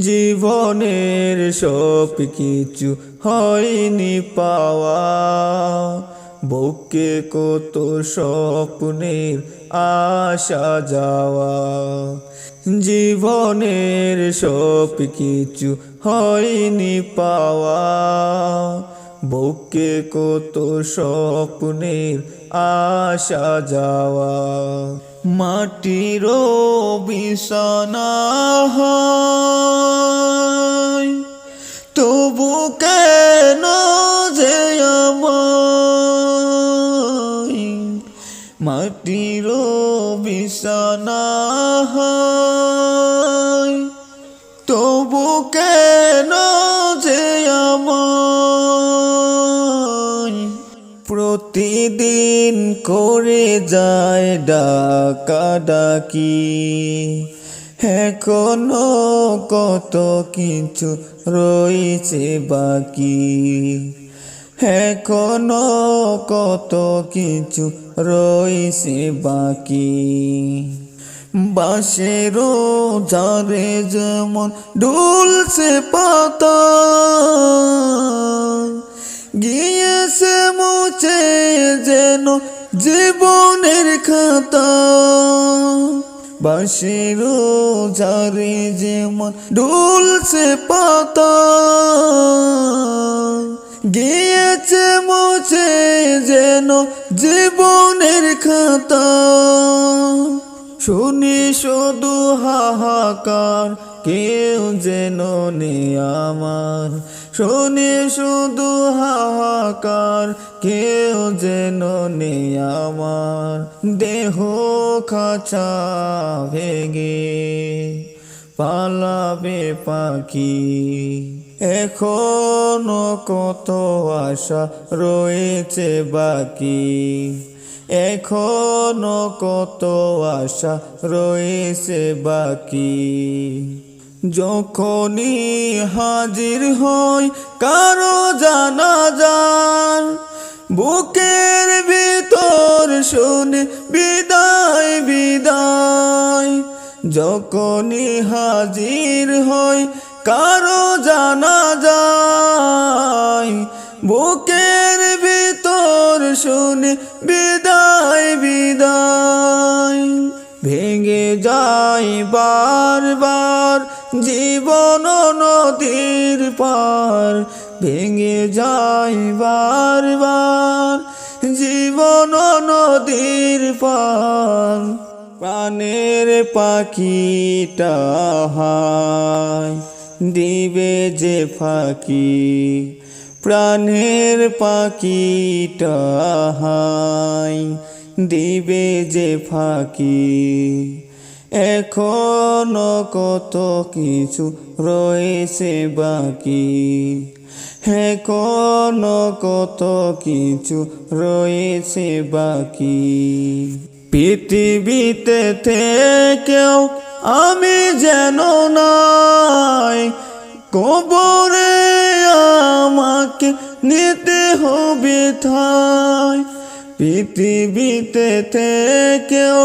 জীবনের সব কিছু হয়নি পাওয়া। বুকে কত স্বপ্নের আশা যাওয়া। জীবনের সব কিছু হয়নি পাওয়া। বুকে কত স্বপ্নের আশা যাওয়া। মাটির বিছানা তবু কেন যে মাটির বিছানা প্রতিদিন করে যায় ডাকা ডাকি এখনও কত কিছু রয়েছে বাকি। এখনও কত কিছু রয়েছে বাকি। বাঁশেরও জারে যেমন ডুলছে পাতা যেন জীবনের খাতা। বাঁশেরও জারে যেমন ডুলছে পাতা, গিয়েছে মুছে যেন জীবনের খাতা। শুনি শুধু হাহাকার, কেউ যেন নে আমার। শুনি শুধু হাহাকার, কেউ যেন নে আমার। দেহ খাঁচা ভেগে পালাবে পাখি। এখনও কত আশা রয়েছে বাকি। এখনও কত আশা রয়েছে বাকি। যখনই হাজির হয় কারও জানা যান বুকের ভিতর শুনে বিদায় বিদায়। যখনই হাজির হয় কারও জানা যায় বুকের ভিতর শুনে বিদায় বিদায়। ভেঙে যায় বারবার জীবন নদীর পার ভেঙে যায় বারবার। জীবন নদীর পার, প্রাণের পাখিটা দিবে যে ফাঁকি, প্রাণের পাখিটা দিবে যে ফাঁকি। এখনও কত কিছু রয়েছে বাকি। এখনও কত কিছু রয়েছে বাকি। পৃথিবীতে থেকেও আমি যেন নাই, কবরে আমাকে নিতে হবে থাই পৃথিবীতে থেকেও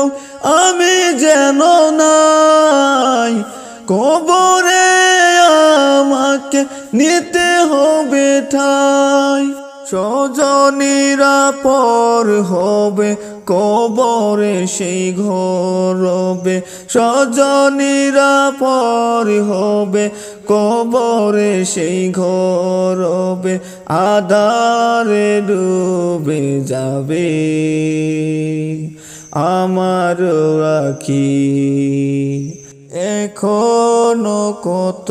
আমি যেন নাই কবরে আমাকে নিতে হবে ঠাই। সজনীরা পর হবে, কবরে সেই ঘরবে সজনীরা পর হবে, কবরে সেই ঘরবে আদারে ডুবে যাবে আমার রাখি। এখনও কত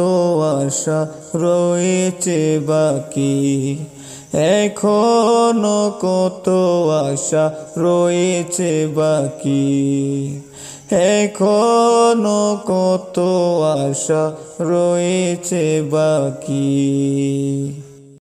আশা রয়েছে বাকি। এখনও কত আশা রয়েছে বাকি? এখনও কত আশা রয়েছে বাকি?